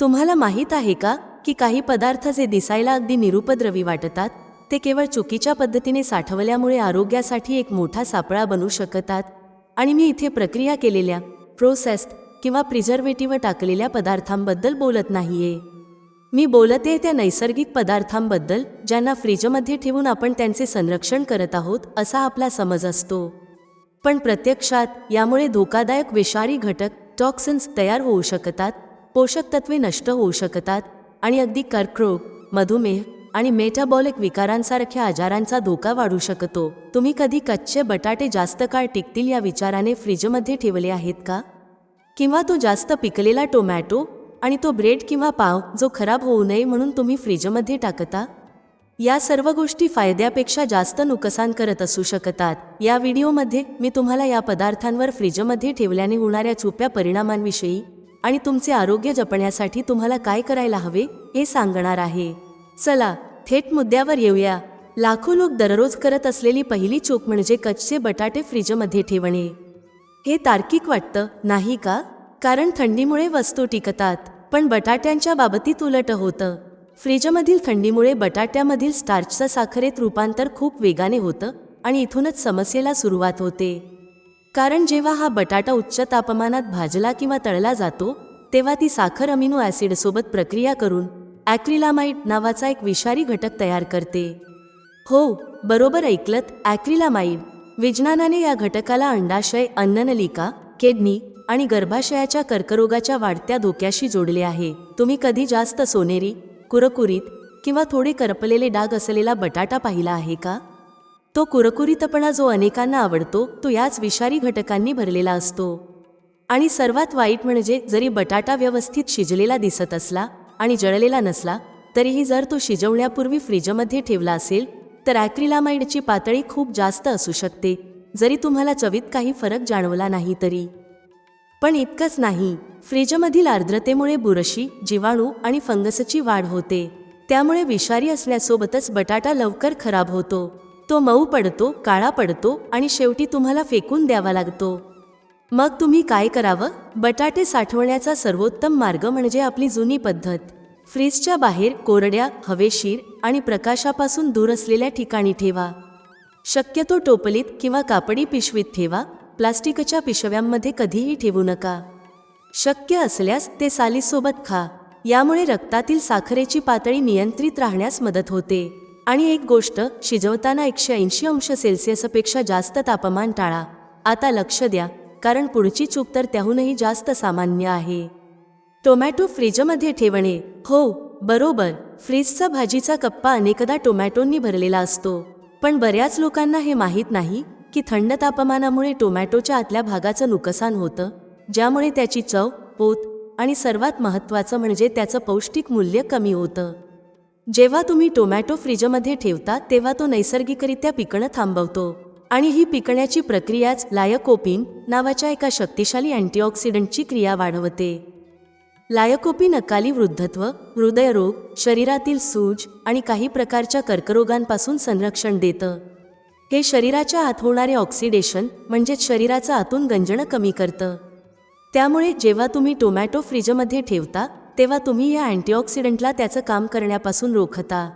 तुम्हाला माहीत आहे का की काही पदार्थ जे दिसायला अगदी निरुपद्रवी वाटतात ते केवळ चुकीच्या पद्धतीने साठवल्यामुळे आरोग्यासाठी एक मोठा सापळा बनू शकतात? आणि मी इथे प्रक्रिया केलेल्या प्रोसेस्ड किंवा प्रिझर्वेटिव्ह टाकलेल्या पदार्थांबद्दल बोलत नाहीये. मी बोलते त्या नैसर्गिक पदार्थांबद्दल ज्यांना फ्रीजमध्ये ठेवून आपण त्यांचे संरक्षण करत आहोत असा आपला समज असतो. पण प्रत्यक्षात यामुळे धोकादायक विषारी घटक टॉक्सिन्स तयार होऊ शकतात पोषक तत्वे नष्ट होऊ शकतात आणि अगदी कर्करोग मधुमेह आणि मेटाबॉलिक विकारांसारख्या आजारांचा धोका वाढू शकतो. तुम्ही कधी कच्चे बटाटे जास्त काळ टिकतील या विचाराने फ्रीजमध्ये ठेवले आहेत का? किंवा तो जास्त पिकलेला टोमॅटो आणि तो ब्रेड किंवा पाव जो खराब होऊ नये म्हणून तुम्ही फ्रीजमध्ये टाकता? या सर्व गोष्टी फायद्यापेक्षा जास्त नुकसान करत असू शकतात. या व्हिडिओमध्ये मी तुम्हाला या पदार्थांवर फ्रीजमध्ये ठेवल्याने होणाऱ्या छुप्या परिणामांविषयी आणि तुमचे आरोग्य जपण्यासाठी तुम्हाला काय करायला हवे हे सांगणार आहे. चला थेट मुद्द्यावर येऊया. लाखो लोक दररोज करत असलेली पहिली चूक म्हणजे कच्चे बटाटे फ्रीजमध्ये ठेवणे. हे तार्किक वाटतं नाही का? कारण थंडीमुळे वस्तू टिकतात पण बटाट्यांच्या बाबतीत उलट होतं. फ्रीजमधील थंडीमुळे बटाट्यामधील स्टार्चचं साखरेत रूपांतर खूप वेगाने होतं आणि इथूनच समस्येला सुरुवात होते. कारण जेव्हा हा बटाटा उच्च तापमानात भाजला किंवा तळला जातो तेव्हा ती साखर अमिनो ॲसिडसोबत प्रक्रिया करून ॲक्रिलामाइड नावाचा एक विषारी घटक तयार करते. हो बरोबर ऐकलत ॲक्रिलामाइड विज्ञानाने या घटकाला अंडाशय अन्ननलिका किडनी आणि गर्भाशयाच्या कर्करोगाच्या वाढत्या धोक्याशी जोडले आहे. तुम्ही कधी जास्त सोनेरी कुरकुरीत किंवा थोडे करपलेले डाग असलेला बटाटा पाहिला आहे का? तो कुरकुरीतपणा जो अनेकांना आवडतो तो याच विषारी घटकांनी भरलेला असतो. आणि सर्वात वाईट म्हणजे जरी बटाटा व्यवस्थित शिजलेला दिसत असला आणि जळलेला नसला तरीही जर तो शिजवण्यापूर्वी फ्रीजमध्ये ठेवला असेल तर ॲक्रिलामाइडची पातळी खूप जास्त असू शकते जरी तुम्हाला चवीत काही फरक जाणवला नाही तरी. पण इतकंच नाही फ्रीजमधील आर्द्रतेमुळे बुरशी जीवाणू आणि फंगसची वाढ होते. त्यामुळे विषारी असण्यासोबतच बटाटा लवकर खराब होतो. तो मऊ पडतो काळा पडतो आणि शेवटी तुम्हाला फेकून द्यावा लागतो. मग तुम्ही काय करावं? बटाटे साठवण्याचा सर्वोत्तम मार्ग म्हणजे आपली जुनी पद्धत. फ्रीजच्या बाहेर कोरड्या हवेशीर आणि प्रकाशापासून दूर असलेल्या ठिकाणी ठेवा. शक्यतो टोपलीत किंवा कापडी पिशवीत ठेवा. प्लास्टिकच्या पिशव्यांमध्ये कधीही ठेवू नका. शक्य असल्यास ते सालीसोबत खा. यामुळे रक्तातील साखरेची पातळी नियंत्रित राहण्यास मदत होते. आणि एक गोष्ट शिजवताना एकशे ऐंशी अंश सेल्सिअसपेक्षा जास्त तापमान टाळा. आता लक्ष द्या कारण पुढची चूक तर त्याहूनही जास्त सामान्य आहे. टोमॅटो फ्रीजमध्ये ठेवणे. हो बरोबर फ्रीजचा भाजीचा कप्पा अनेकदा टोमॅटोंनी भरलेला असतो. पण बऱ्याच लोकांना हे माहीत नाही की थंड तापमानामुळे टोमॅटोच्या आतल्या भागाचं नुकसान होतं ज्यामुळे त्याची चव पोत आणि सर्वात महत्त्वाचं म्हणजे त्याचं पौष्टिक मूल्य कमी होतं. जेव्हा तुम्ही टोमॅटो फ्रीजमध्ये ठेवता तेव्हा तो नैसर्गिकरित्या पिकणं थांबवतो. आणि ही पिकण्याची प्रक्रियाच लायकोपिन नावाच्या एका शक्तिशाली अँटीऑक्सिडंटची क्रिया वाढवते. लायकोपिन अकाली वृद्धत्व हृदयरोग शरीरातील सूज आणि काही प्रकारच्या कर्करोगांपासून संरक्षण देतं. हे शरीराच्या आत होणारे ऑक्सिडेशन म्हणजेच शरीराचं आतून गंजणं कमी करतं. त्यामुळे जेव्हा तुम्ही टोमॅटो फ्रीजमध्ये ठेवता तेव्हा तुम्ही या अँटीऑक्सिडंटला त्याचं काम करण्यापासून रोखता.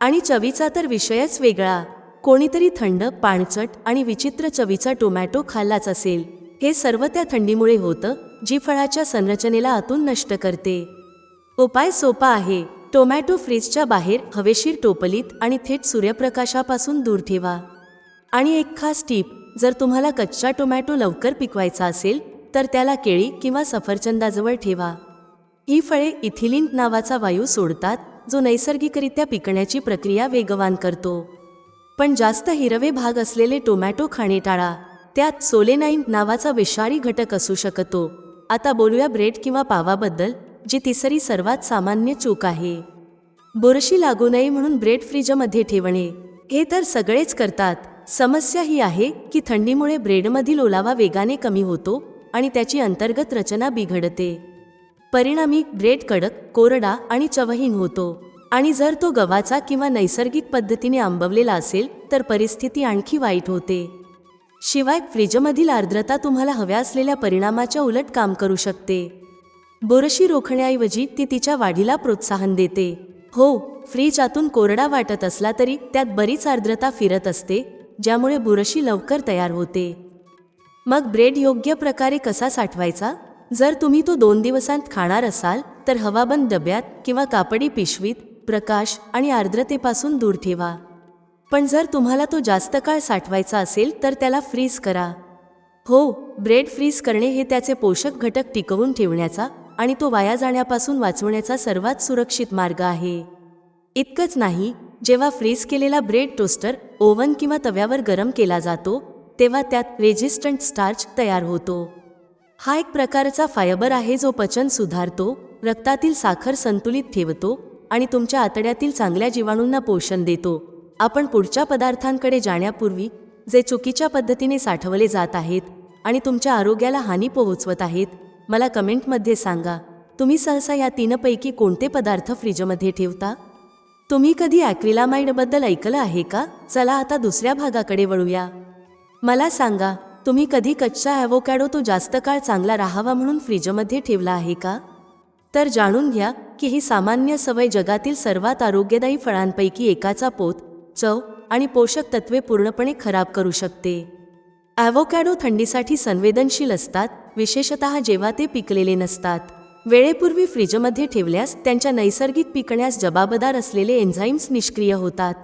आणि चवीचा तर विषयच वेगळा. कोणीतरी थंड पाणचट आणि विचित्र चवीचा टोमॅटो खाल्लाच असेल. हे सर्व त्या थंडीमुळे होतं जी फळाच्या संरचनेला आतून नष्ट करते. उपाय सोपा आहे. टोमॅटो फ्रीजच्या बाहेर हवेशीर टोपलीत आणि थेट सूर्यप्रकाशापासून दूर ठेवा. आणि एक खास टीप जर तुम्हाला कच्चा टोमॅटो लवकर पिकवायचा असेल तर त्याला केळी किंवा सफरचंदाजवळ ठेवा. ही फळे इथिलिन नावाचा वायू सोडतात जो नैसर्गिकरित्या पिकण्याची प्रक्रिया वेगवान करतो. पण जास्त हिरवे भाग असलेले टोमॅटो खाणे टाळा त्यात सोलेनाईन नावाचा विषारी घटक असू शकतो. आता बोलूया ब्रेड किंवा पावाबद्दल जी तिसरी सर्वात सामान्य चूक आहे. बुरशी लागू नये म्हणून ब्रेड फ्रीजमध्ये ठेवणे. हे तर सगळेच करतात. समस्या ही आहे की थंडीमुळे ब्रेडमधील ओलावा वेगाने कमी होतो आणि त्याची अंतर्गत रचना बिघडते. परिणामी ब्रेड कडक कोरडा आणि चवहीन होतो. आणि जर तो गव्हाचा किंवा नैसर्गिक पद्धतीने आंबवलेला असेल तर परिस्थिती आणखी वाईट होते. शिवाय फ्रीजमधील आर्द्रता तुम्हाला हव्या असलेल्या परिणामाच्या उलट काम करू शकते. बोरशी रोखण्याऐवजी ती तिच्या वाढीला प्रोत्साहन देते. हो फ्रीज आतून कोरडा वाटत असला तरी त्यात बरीच आर्द्रता फिरत असते ज्यामुळे बुरशी लवकर तयार होते. मग ब्रेड योग्य प्रकारे कसा साठवायचा? जर तुम्ही तो दोन दिवसांत खाणार असाल तर हवाबंद डब्यात किंवा कापडी पिशवीत प्रकाश आणि आर्द्रतेपासून दूर ठेवा. पण जर तुम्हाला तो जास्त काळ साठवायचा असेल तर त्याला फ्रीज करा. हो ब्रेड फ्रीज करणे हे त्याचे पोषक घटक टिकवून ठेवण्याचा आणि तो वाया जाण्यापासून वाचवण्याचा सर्वात सुरक्षित मार्ग आहे. इतकंच नाही जेव्हा फ्रीज केलेला ब्रेड टोस्टर ओव्हन किंवा तव्यावर गरम केला जातो तेव्हा त्यात रेजिस्टंट स्टार्च तयार होतो. हा एक प्रकारचा फायबर आहे जो पचन सुधारतो रक्तातील साखर संतुलित ठेवतो आणि तुमच्या आतड्यातील चांगल्या जीवाणूंना पोषण देतो. आपण पुढच्या पदार्थांकडे जाण्यापूर्वी जे चुकीच्या पद्धतीने साठवले जात आहेत आणि तुमच्या आरोग्याला हानी पोहोचवत आहेत मला कमेंटमध्ये सांगा. तुम्ही सहसा या तीनपैकी कोणते पदार्थ फ्रीजमध्ये ठेवता? तुम्ही कधी ॲक्रिलामाइडबद्दल ऐकलं आहे का? चला आता दुसऱ्या भागाकडे वळूया. मला सांगा तुम्ही कधी कच्चा ॲव्होकॅडो तो जास्त काळ चांगला राहावा म्हणून फ्रीजमध्ये ठेवला आहे का? तर जाणून घ्या की ही सामान्य सवय जगातील सर्वात आरोग्यदायी फळांपैकी एकाचा पोत चव आणि पोषक तत्वे पूर्णपणे खराब करू शकते. ॲव्होकॅडो थंडीसाठी संवेदनशील असतात विशेषतः जेव्हा ते पिकलेले नसतात. वेळेपूर्वी फ्रीजमध्ये ठेवल्यास त्यांच्या नैसर्गिक पिकण्यास जबाबदार असलेले एन्झाईम्स निष्क्रिय होतात.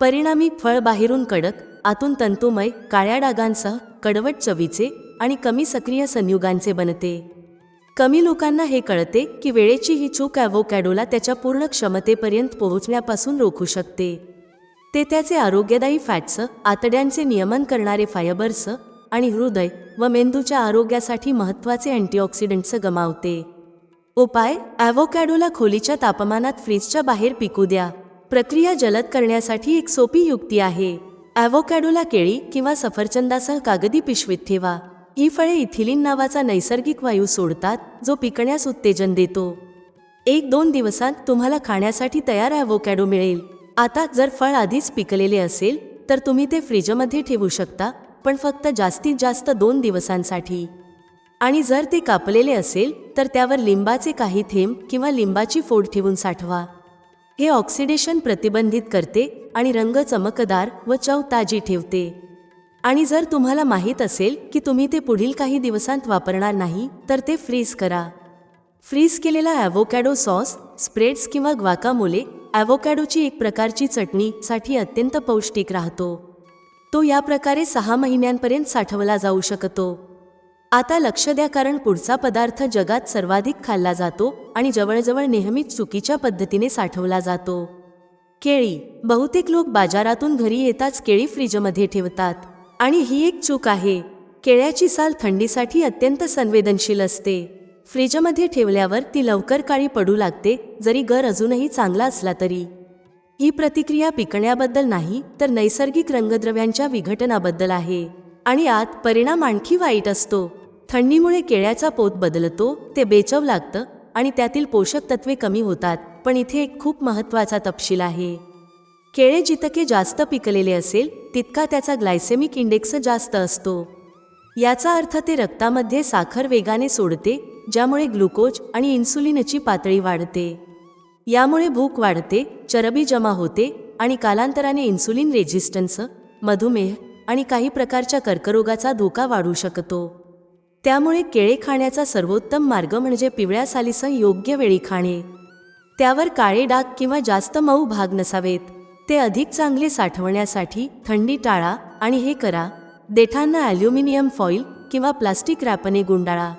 परिणामी फळ बाहेरून कडक आतून तंतुमय काळ्या डागांसह कडवट चवीचे आणि कमी सक्रिय संयुगांचे बनते. कमी लोकांना हे कळते की वेळेची ही चूक ॲव्होकॅडोला त्याच्या पूर्ण क्षमतेपर्यंत पोहोचण्यापासून रोखू शकते. ते त्याचे आरोग्यदायी फॅट्स आतड्यांचे नियमन करणारे फायबर्स आणि हृदय व मेंदूच्या आरोग्यासाठी महत्त्वाचे अँटीऑक्सिडंट्स गमावते. उपाय ॲव्होकॅडोला खोलीच्या तापमानात फ्रीजच्या बाहेर पिकू द्या. प्रक्रिया जलद करण्यासाठी एक सोपी युक्ती आहे. ॲव्होकॅडोला केळी किंवा सफरचंदासह कागदी पिशवीत ठेवा. ही फळे इथिलिन नावाचा नैसर्गिक वायू सोडतात जो पिकण्यास उत्तेजन देतो. एक दोन दिवसांत तुम्हाला खाण्यासाठी तयार ॲव्होकॅडो मिळेल. आता जर फळ आधीच पिकलेले असेल तर तुम्ही ते फ्रीजमध्ये ठेवू शकता पण फक्त जास्तीत जास्त दोन दिवसांसाठी. आणि जर ते कापलेले असेल तर त्यावर लिंबाचे काही थेंब किंवा लिंबाची फोड ठेवून साठवा. हे ऑक्सिडेशन प्रतिबंधित करते आणि रंग चमकदार व चव ताजी ठेवते. आणि जर तुम्हाला माहीत असेल की तुम्ही ते पुढील काही दिवसांत वापरणार नाही तर ते फ्रीज करा. फ्रीज केलेला ॲव्होकॅडो सॉस स्प्रेड्स किंवा ग्वाकामुले ॲव्होकॅडोची एक प्रकारची चटणीसाठी अत्यंत पौष्टिक राहतो. तो या प्रकारे सहा महिन्यांपर्यंत साठवला जाऊ शकतो. आता लक्ष द्या कारण पुढचा पदार्थ जगात सर्वाधिक खाल्ला जातो आणि जवळजवळ नेहमीच चुकीच्या पद्धतीने साठवला जातो. केळी. बहुतेक लोक बाजारातून घरी येताच केळी फ्रीजमध्ये ठेवतात. आणि ही एक चूक आहे. केळ्याची साल थंडीसाठी अत्यंत संवेदनशील असते. फ्रीजमध्ये ठेवल्यावर ती लवकर काळी पडू लागते जरी गर अजूनही चांगला असला तरी. ही प्रतिक्रिया पिकण्याबद्दल नाही तर नैसर्गिक रंगद्रव्यांच्या विघटनाबद्दल आहे. आणि आत परिणाम आणखी वाईट असतो. थंडीमुळे केळ्याचा पोत बदलतो ते बेचव लागतं आणि त्यातील पोषक तत्वे कमी होतात. पण इथे एक खूप महत्त्वाचा तपशील आहे. केळे जितके जास्त पिकलेले असेल तितका त्याचा ग्लायसेमिक इंडेक्स जास्त असतो. याचा अर्थ ते रक्तामध्ये साखर वेगाने सोडते ज्यामुळे ग्लुकोज आणि इन्सुलिनची पातळी वाढते. यामुळे भूक वाढते चरबी जमा होते आणि कालांतराने इन्सुलिन रेजिस्टन्स मधुमेह आणि काही प्रकारच्या कर्करोगाचा धोका वाढू शकतो. त्यामुळे केळे खाण्याचा सर्वोत्तम मार्ग म्हणजे पिवळ्या सालीसं योग्य वेळी खाणे. त्यावर काळे डाग किंवा जास्त मऊ भाग नसावेत. ते अधिक चांगले साठवण्यासाठी थंडी टाळा आणि हे करा. देठांना ॲल्युमिनियम फॉईल किंवा प्लास्टिक रॅपने गुंडाळा.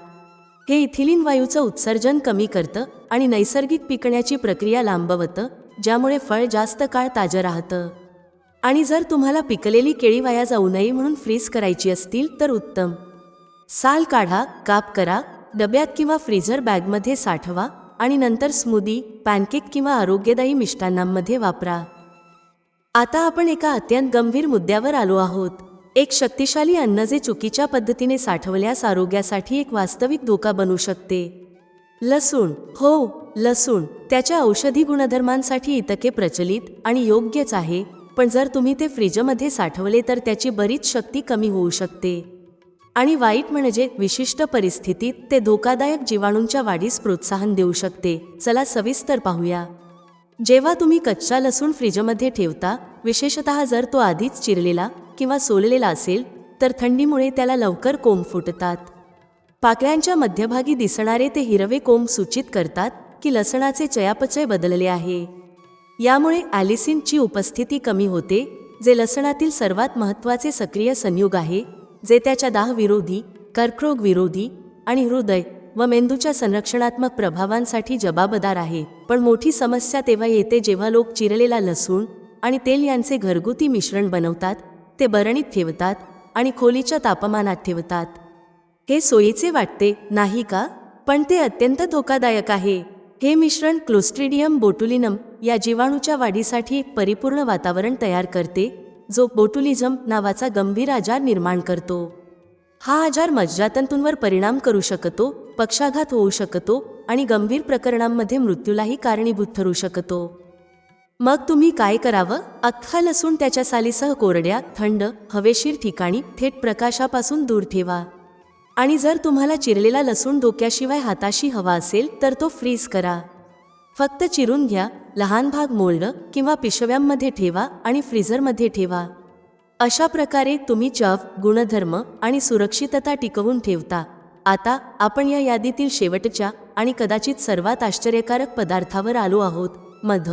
हे इथिलिन वायूचं उत्सर्जन कमी करतं आणि नैसर्गिक पिकण्याची प्रक्रिया लांबवतं ज्यामुळे फळ जास्त काळ ताजं राहतं. आणि जर तुम्हाला पिकलेली केळी वाया जाऊ नये म्हणून फ्रीज करायची असतील तर उत्तम. साल काढा काप करा डब्यात किंवा फ्रीझर बॅगमध्ये साठवा आणि नंतर स्मूदी पॅनकेक किंवा आरोग्यदायी मिष्टान्नांमध्ये वापरा. आता आपण एका अत्यंत गंभीर मुद्द्यावर आलो आहोत. एक शक्तिशाली अन्न जे चुकीच्या पद्धतीने साठवल्यास आरोग्यासाठी एक वास्तविक धोका बनू शकते. लसूण हो लसूण त्याच्या औषधी गुणधर्मांसाठी इतके प्रचलित आणि योग्यच आहे पण जर तुम्ही ते फ्रीजमध्ये साठवले तर त्याची बरीच शक्ती कमी होऊ शकते. आणि वाईट म्हणजे विशिष्ट परिस्थितीत ते धोकादायक जीवाणूंच्या वाढीस प्रोत्साहन देऊ शकते. चला सविस्तर पाहूया. जेव्हा तुम्ही कच्चा लसूण फ्रीजमध्ये ठेवता विशेषत जर तो आधीच चिरलेला किंवा सोललेला असेल तर थंडीमुळे त्याला लवकर कोंब फुटतात. पाकळ्यांच्या मध्यभागी दिसणारे ते हिरवे कोंब सूचित करतात की लसणाचे चयापचय बदलले आहे. यामुळे ॲलिसिनची उपस्थिती कमी होते जे लसणातील सर्वात महत्त्वाचे सक्रिय संयुग आहे जे त्याच्या दाहविरोधी कर्करोग विरोधी आणि हृदय व मेंदूच्या संरक्षणात्मक प्रभावांसाठी जबाबदार आहे. पण मोठी समस्या तेव्हा येते जेव्हा लोक चिरलेला लसूण आणि तेल यांचे घरगुती मिश्रण बनवतात ते बरणीत ठेवतात आणि खोलीच्या तापमानात ठेवतात. हे सोयीचे वाटते नाही का? पण ते अत्यंत धोकादायक आहे. हे मिश्रण क्लोस्ट्रिडियम बोटुलिनम या जीवाणूच्या वाढीसाठी एक परिपूर्ण वातावरण तयार करते जो बोटुलिझम नावाचा गंभीर आजार निर्माण करतो. हा आजार मज्जातंतूंवर परिणाम करू शकतो पक्षाघात होऊ शकतो आणि गंभीर प्रकरणांमध्ये मृत्यूलाही कारणीभूत ठरू शकतो. मग तुम्ही काय करावं? अख्खा लसूण त्याच्या सालीसह कोरड्या थंड हवेशीर ठिकाणी थेट प्रकाशापासून दूर ठेवा. आणि जर तुम्हाला चिरलेला लसूण डोक्याशिवाय हाताशी हवा असेल तर तो फ्रीज करा. फक्त चिरून घ्या लहान भाग मोल्ड किंवा पिशव्यांमध्ये ठेवा आणि फ्रीझरमध्ये ठेवा. अशा प्रकारे तुम्ही चव गुणधर्म आणि सुरक्षितता टिकवून ठेवता. आता आपण या यादीतील शेवटच्या आणि कदाचित सर्वात आश्चर्यकारक पदार्थावर आलो आहोत मध.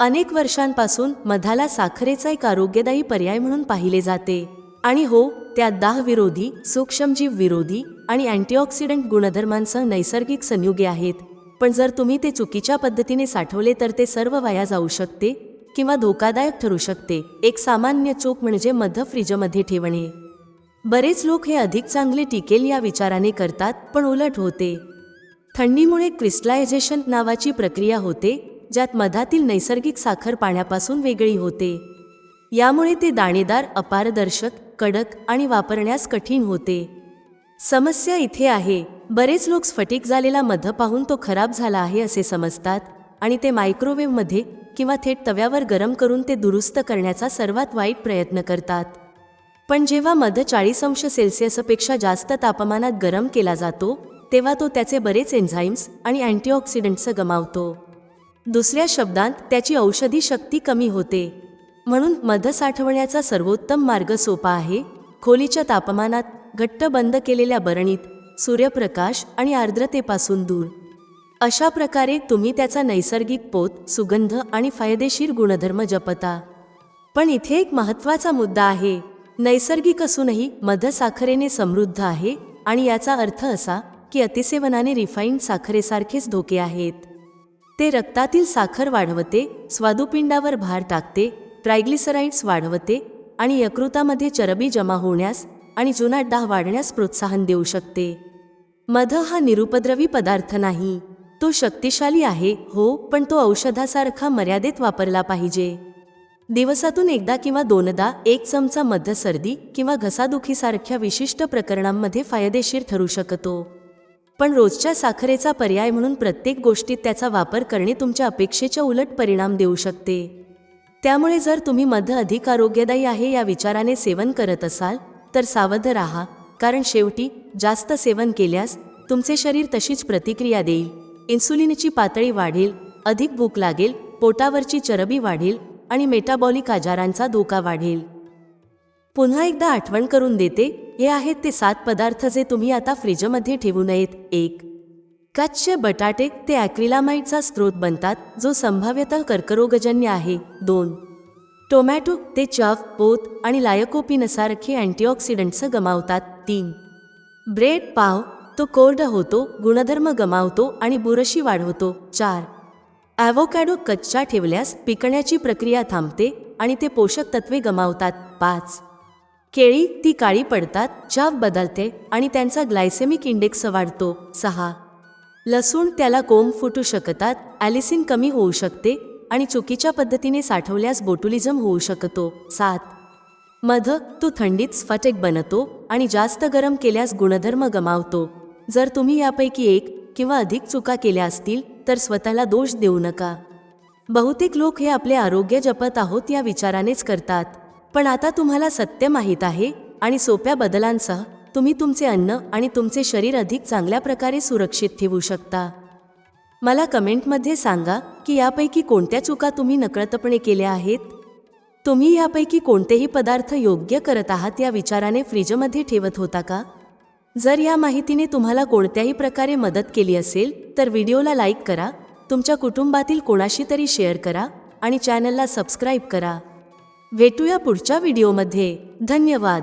अनेक वर्षांपासून मधाला साखरेचा एक आरोग्यदायी पर्याय म्हणून पाहिले जाते. आणि हो त्यात दाहविरोधी सूक्ष्मजीव विरोधी आणि अँटीऑक्सिडंट गुणधर्मांसह नैसर्गिक संयुगे आहेत. पण जर तुम्ही ते चुकीच्या पद्धतीने साठवले तर ते सर्व वाया जाऊ शकते किंवा धोकादायक ठरू शकते. एक सामान्य चूक म्हणजे मध फ्रीजमध्ये ठेवणे. बरेच लोक हे अधिक चांगले टिकेल या विचाराने करतात पण उलट होते. थंडीमुळे क्रिस्टलायझेशन नावाची प्रक्रिया होते ज्यात मधातील नैसर्गिक साखर पाण्यापासून वेगळी होते. यामुळे ते दाणेदार अपारदर्शक कडक आणि वापरण्यास कठीण होते. समस्या इथे आहे. बरेच लोक स्फटिक झालेला मध पाहून तो खराब झाला आहे असे समजतात आणि ते मायक्रोवेव्हमध्ये किंवा थेट तव्यावर गरम करून ते दुरुस्त करण्याचा सर्वात वाईट प्रयत्न करतात. पण जेव्हा मध चाळीस अंश सेल्सिअसपेक्षा जास्त तापमानात गरम केला जातो तेव्हा तो त्याचे बरेच एन्झाईम्स आणि अँटीऑक्सिडंट्स गमावतो. दुसऱ्या शब्दांत त्याची औषधी शक्ती कमी होते. म्हणून मध साठवण्याचा सर्वोत्तम मार्ग सोपा आहे. खोलीच्या तापमानात घट्ट बंद केलेल्या बरणीत सूर्यप्रकाश आणि आर्द्रतेपासून दूर. अशा प्रकारे तुम्ही त्याचा नैसर्गिक पोत सुगंध आणि फायदेशीर गुणधर्म जपता. पण इथे एक महत्त्वाचा मुद्दा आहे. नैसर्गिक असूनही मध साखरेने समृद्ध आहे आणि याचा अर्थ असा की अतिसेवनाने रिफाईंड साखरेसारखेच धोके आहेत. ते रक्तातील साखर वाढवते स्वादुपिंडावर भार टाकते ट्रायग्लिसराईड्स वाढवते आणि यकृतामध्ये चरबी जमा होण्यास आणि जुनाट दाह वाढण्यास प्रोत्साहन देऊ शकते. मध हा निरुपद्रवी पदार्थ नाही. तो शक्तिशाली आहे हो पण तो औषधासारखा मर्यादेत वापरला पाहिजे. दिवसातून एकदा किंवा दोनदा एक चमचा मध सर्दी किंवा घसादुखीसारख्या विशिष्ट प्रकरणांमध्ये फायदेशीर ठरू शकतो. पण रोजच्या साखरेचा पर्याय म्हणून प्रत्येक गोष्टीत त्याचा वापर करणे तुमच्या अपेक्षेच्या उलट परिणाम देऊ शकते. त्यामुळे जर तुम्ही मध अधिक आरोग्यदायी आहे या विचाराने सेवन करत असाल तर सावध राहा कारण शेवटी जास्त सेवन केल्यास तुमचे शरीर तशीच प्रतिक्रिया देईल. इन्सुलिनची पातळी वाढेल अधिक भूक लागेल पोटावरची चरबी वाढेल आणि मेटाबॉलिक आजारांचा धोका वाढेल. पुन्हा एकदा आठवण करून देते हे आहेत ते सात पदार्थ जे तुम्ही आता फ्रीजमध्ये ठेवू नयेत. एक कच्चे बटाटे. ते ॲक्रिलामाइडचा स्रोत बनतात जो संभाव्यतः कर्करोगजन्य आहे. दोन टोमॅटो ते चव पोत आणि लायकोपिनसारखे अँटीऑक्सिडंट्स गमावतात. तीन. ब्रेड पाव तो कोरड होतो गुणधर्म गमावतो आणि बुरशी वाढवतो. चार. ॲव्होकॅडो कच्चा ठेवल्यास पिकण्याची प्रक्रिया थांबते आणि ते पोषक तत्वे गमावतात. पाच. केळी ती काळी पडतात चाव बदलते आणि त्यांचा ग्लायसेमिक इंडेक्स वाढतो. सहा. लसूण त्याला कोंब फुटू शकतात ॲलिसिन कमी होऊ शकते आणि चुकीच्या पद्धतीने साठवल्यास बोटुलिझम होऊ शकतो. सात. मध तो थंडीत स्फटिक बनतो आणि जास्त गरम केल्यास गुणधर्म गमावतो. जर तुम्ही यापैकी एक किंवा अधिक चुका केल्या असतील तर स्वतःला दोष देऊ नका. बहुतेक लोक हे आपले आरोग्य जपत आहोत या विचारानेच करतात. पण आता तुम्हाला सत्य माहीत आहे आणि सोप्या बदलांसह तुम्ही तुमचे अन्न आणि तुमचे शरीर अधिक चांगल्या प्रकारे सुरक्षित ठेवू शकता. मला कमेंटमध्ये सांगा की यापैकी कोणत्या चुका तुम्ही नकळतपणे केल्या आहेत? तुम्ही यापैकी कोणतेही पदार्थ योग्य करत आहात या विचाराने फ्रीजमध्ये ठेवत होता का? जर या माहितीने तुम्हाला कोणत्याही प्रकारे मदत केली असेल तर व्हिडिओला लाईक करा तुमच्या कुटुंबातील कोणाशी तरी शेअर करा आणि चॅनलला सबस्क्राईब करा. भेटूया पुढच्या व्हिडिओमध्ये. धन्यवाद.